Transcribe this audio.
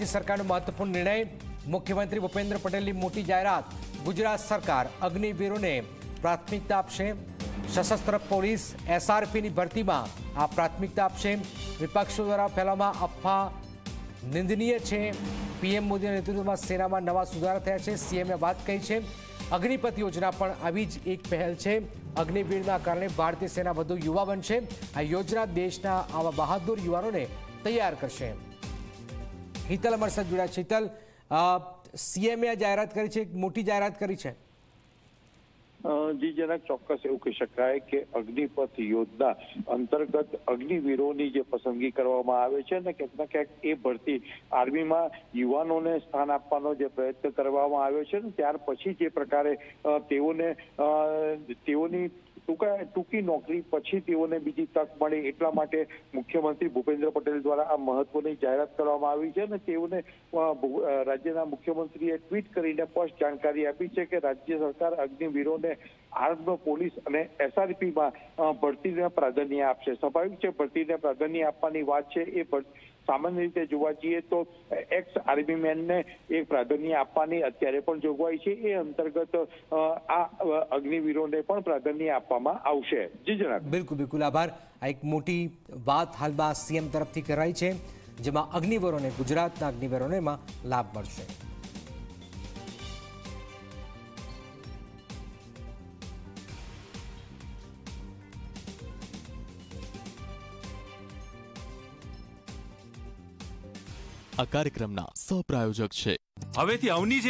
રાજ્ય સરકારનો મહત્વપૂર્ણ નિર્ણય મુખ્યમંત્રી ભૂપેન્દ્ર પટેલની મોટી જાહેરાત. ગુજરાત સરકાર અગ્નિવીરોને પ્રાથમિકતા આપશે. સશસ્ત્ર પોલીસ એસઆરપીની ભરતીમાં આ પ્રાથમિકતા આપશે. વિપક્ષો દ્વારા ફેલાવવામાં અફવા નિંદનીય છે. પીએમ મોદીના નેતૃત્વમાં સેનામાં નવા સુધારા થયા છે. સીએમએ વાત કહી છે. અગ્નિપથ યોજના પણ આવી જ એક પહેલ છે. અગ્નિવીરના કારણે ભારતીય સેના વધુ યુવા બનશે આ યોજના દેશના આવા બહાદુર યુવાનોને તૈયાર કરશે. હિતલ અમારી સાથે જોડાયા છે. હિતલ સીએમએ જાહેરાત કરી છે, એક મોટી જાહેરાત કરી છે. જી જનક ચોક્કસ એવું કહી શકાય કે અગ્નિપથ યોજના અંતર્ગત અગ્નિવીરોની જે પસંદગી કરવામાં આવે છે ને ક્યાંક ને ક્યાંક એ ભરતી આર્મીમાં યુવાનોને સ્થાન આપવાનો જે પ્રયત્ન કરવામાં આવ્યો છે ને ત્યાર પછી જે પ્રકારે તેઓને તેઓની ટૂંકા ટૂંકી નોકરી પછી તેઓને બીજી તક મળે એટલા માટે મુખ્યમંત્રી ભૂપેન્દ્ર પટેલ દ્વારા આ મહત્વની જાહેરાત કરવામાં આવી છે અને તેઓને રાજ્યના મુખ્યમંત્રીએ ટ્વીટ કરીને સ્પષ્ટ જાણકારી આપી છે કે રાજ્ય સરકાર અગ્નિવીરોને આર્મ્ડ પોલીસ અને એસઆરપીમાં ભરતીને પ્રાધાન્ય આપશે. સ્વાભાવિક છે, ભરતીને પ્રાધાન્ય આપવાની વાત છે એ સામાન્ય રીતે જોવા જઈએ તો એક્સ આર્મી મેનને એક પ્રાધાન્ય આપવાની અત્યારે પણ જોગવાઈ છે. એ અંતર્ગત આ અગ્નિવીરોને પણ પ્રાધાન્ય આપવામાં આવશે. જી જનાબ. બિલકુલ બિલકુલ. આભાર. આ એક મોટી વાત હાલમાં સીએમ તરફથી કરાઈ છે, જેમાં અગ્નિવીરોને ગુજરાતના અગ્નિવીરોને એમાં લાભ મળશે. આ કાર્યક્રમના સહપ્રાયોજક છે. હવેથી અવની જેવા